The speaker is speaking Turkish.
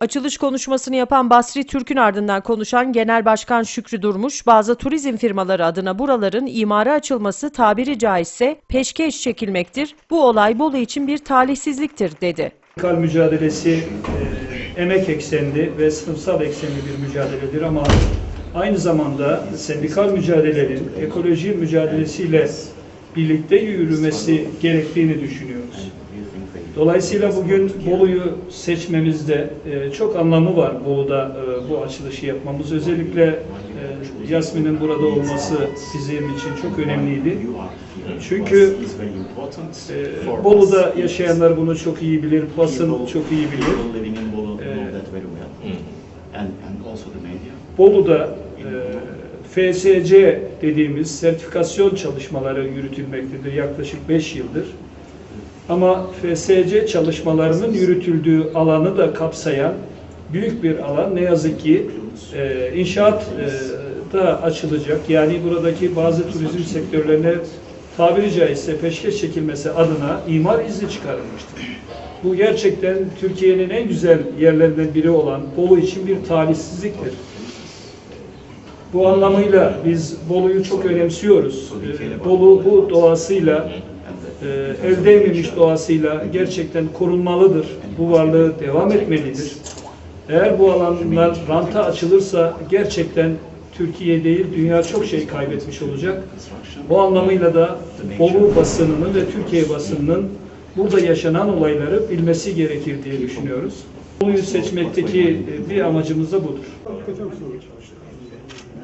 Açılış konuşmasını yapan Basri Türk'ün ardından konuşan Genel Başkan Şükrü Durmuş, bazı turizm firmaları adına buraların imara açılması tabiri caizse peşkeş çekilmektir. Bu olay Bolu için bir talihsizliktir dedi. Sendikal mücadelesi e, emek eksenli ve sınıfsal eksenli bir mücadeledir ama aynı zamanda sendikal mücadelenin ekoloji mücadelesiyle birlikte yürümesi gerektiğini düşünüyoruz. Dolayısıyla bugün Bolu'yu seçmemizde e, çok anlamı var Bolu'da e, bu açılışı yapmamız. Özellikle e, Yasmin'in burada olması bizim için çok önemliydi. Çünkü e, Bolu'da yaşayanlar bunu çok iyi bilir, basın çok iyi bilir. Bolu'da e, FSC dediğimiz sertifikasyon çalışmaları yürütülmektedir yaklaşık 5 yıldır. Ama FSC çalışmalarının yürütüldüğü alanı da kapsayan büyük bir alan ne yazık ki e, inşaat e, da açılacak. Yani buradaki bazı turizm sektörlerine tabiri caizse peşkeş çekilmesi adına imar izni çıkarılmıştır. Bu gerçekten Türkiye'nin en güzel yerlerinden biri olan Bolu için bir talihsizliktir. Bu anlamıyla biz Bolu'yu çok önemsiyoruz. Ee, Bolu bu doğasıyla, e, el değmemiş doğasıyla gerçekten korunmalıdır. Bu varlığı devam etmelidir. Eğer bu alanlar ranta açılırsa gerçekten Türkiye değil dünya çok şey kaybetmiş olacak. Bu anlamıyla da Bolu basınının ve Türkiye basınının burada yaşanan olayları bilmesi gerekir diye düşünüyoruz. Bolu'yu seçmekteki e, bir amacımız da budur.